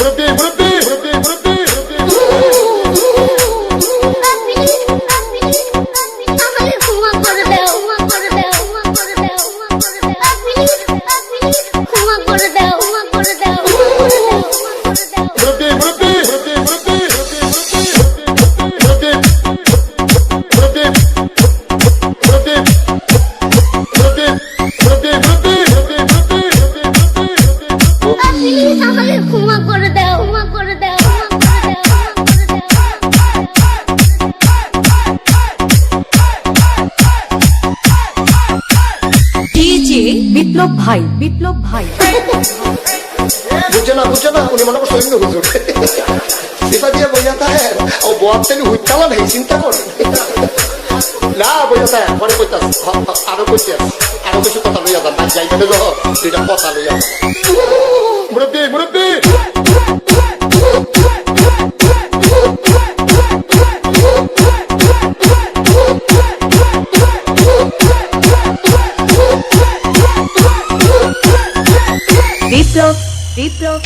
What it be? What it be? What it be? What it be? বিপ্লব ভাই বিপ্লব ভাই। না না, উনি মনে হুজুর সেটা দিয়ে ও নেই, চিন্তা কর। না থাকে পরে কইতাস আরও কইতে আরও কিছু কথা লইয়া যান যাই দেব দুইটা কথা লইয়া মুরব্বি মুরব্বি! Replog, replog.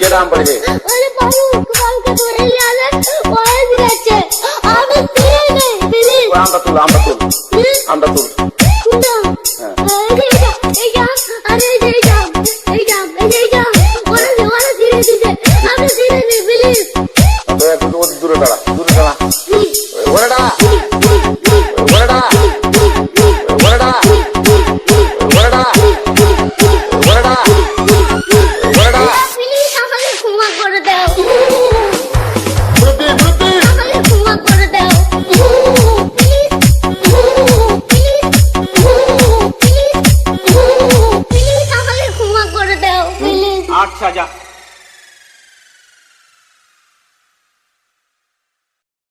கேடாம் பழகி ஒரு பருவுக்கு வாழ்க்கை துறையாளர் வாழ்ந்துராச்சு அவன் தேவை ஆம்பத்தூர் ஆம்பத்தூர் ஆம்பத்தூர் দূরে দাঁড়া দূরে দাঁড়া 下架。